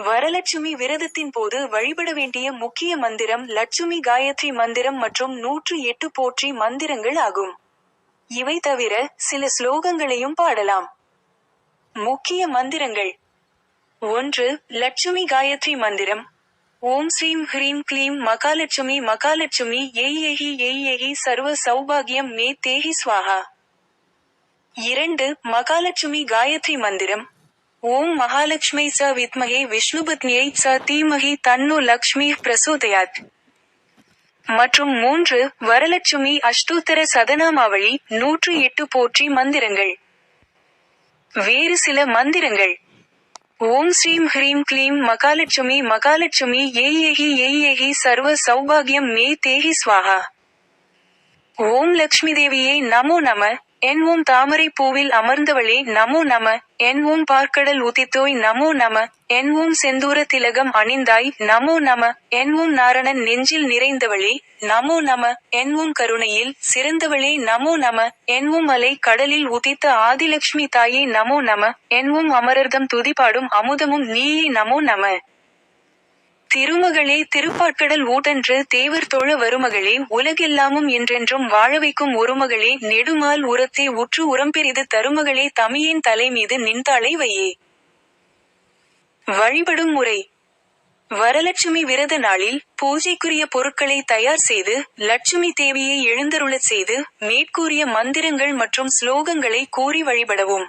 வரலட்சுமி விரதத்தின் போது வழிபட வேண்டிய முக்கிய மந்திரம் லட்சுமி காயத்ரி மந்திரம் மற்றும் நூற்று எட்டு போற்றி மந்திரங்கள் ஆகும். இவை தவிர சில ஸ்லோகங்களையும் பாடலாம். முக்கிய மந்திரங்கள். ஒன்று லட்சுமி காயத்ரி மந்திரம். ஓம் ஸ்ரீம் ஹ்ரீம் க்ளீம் மகாலட்சுமி மகாலட்சுமி ஏய் ஏஹி ஏய் ஏஹி சர்வ சௌபாகியம் மே தேஹி ஸ்வாஹா. இரண்டு மகாலட்சுமி காயத்ரி மந்திரம். ஓம் மகாலட்சுமி ச வித்மகே விஷ்ணுபத்னியை ச தீமகி தன்னு லக்ஷ்மி பிரசோதயாத். மற்றும் மூன்று வரலட்சுமி அஷ்டோத்தர சதனாமாவளி நூற்று எட்டு போற்றி மந்திரங்கள். வேறு சில மந்திரங்கள். ஓம் ஸ்ரீம் ஹ்ரீம் க்ளீம் மகாலட்சுமி மகாலட்சுமி ஏய் ஏஹி ஏஹி சர்வ சௌபாகியம் மே தேஹி ஸ்வாஹா. ஓம் லக்ஷ்மி தேவியே நமோ நம என் ஊன் தாமரை பூவில் அமர்ந்தவளே நமோ நம. என் ஊன் பார்க்கடல் உதித்தோய் நமோ நம. என் ஊன் செந்தூர திலகம் அணிந்தாய் நமோ நம. என் ஊன் நாரணன் நெஞ்சில் நிறைந்தவளே நமோ நம. என் ஊன் கருணையில் சிறந்தவளே நமோ நம. என் ஊம் அலை கடலில் உதித்த ஆதிலக்ஷ்மி தாயே நமோ நம. என் ஊம் அமரர்தம் துதிபாடும் அமுதமும் நீயே நமோ நம. திருமகளே திருப்பாட்கடல் ஊட்டென்று தேவர் தொழ வருமகளே உலகெல்லாமும் என்றென்றும் வாழ வைக்கும் ஒருமகளே நெடுமால் உரத்தே உற்று உரம்பெரிது தருமகளே தமியேன் தலைமீது நின்றாளை வையே. வழிபடும் முறை. வரலட்சுமி விரத நாளில் பூஜைக்குரிய பொருட்களை தயார் செய்து லட்சுமி தேவியை எழுந்தருளச் செய்து மேற்கூறிய மந்திரங்கள் மற்றும் ஸ்லோகங்களை கூறி வழிபடவும்.